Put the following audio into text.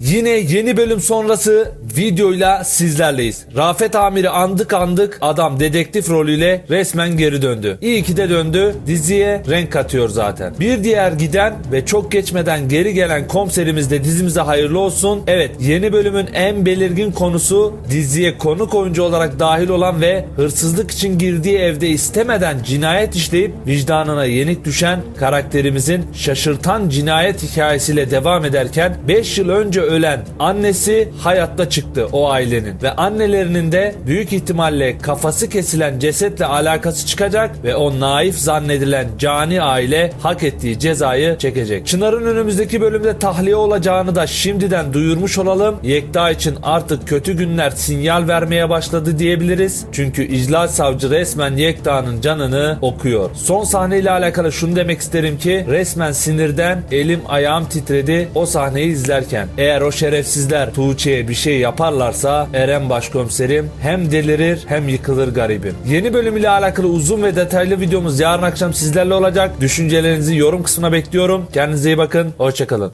Yine yeni bölüm sonrası videoyla sizlerleyiz. Rafet Amir'i andık andık adam dedektif rolüyle resmen geri döndü. İyi ki de döndü. Diziye renk katıyor zaten. Bir diğer giden ve çok geçmeden geri gelen komiserimiz de dizimize hayırlı olsun. Evet yeni bölümün en belirgin konusu diziye konuk oyuncu olarak dahil olan ve hırsızlık için girdiği evde istemeden cinayet işleyip vicdanına yenik düşen karakterimizin şaşırtan cinayet hikayesiyle devam ederken 5 yıl önce ölen annesi hayatta çıktı o ailenin ve annelerinin de büyük ihtimalle kafası kesilen cesetle alakası çıkacak ve o naif zannedilen cani aile hak ettiği cezayı çekecek. Çınar'ın önümüzdeki bölümde tahliye olacağını da şimdiden duyurmuş olalım. Yekta için artık kötü günler sinyal vermeye başladı diyebiliriz. Çünkü icra savcı resmen Yekta'nın canını okuyor. Son sahneyle alakalı şunu demek isterim ki resmen sinirden elim ayağım titredi o sahneyi izlerken. Eğer o şerefsizler Tuğçe'ye bir şey yaparlarsa Eren başkomiserim hem delirir hem yıkılır garibim. Yeni bölüm ile alakalı uzun ve detaylı videomuz yarın akşam sizlerle olacak. Düşüncelerinizi yorum kısmına bekliyorum. Kendinize iyi bakın. Hoşçakalın.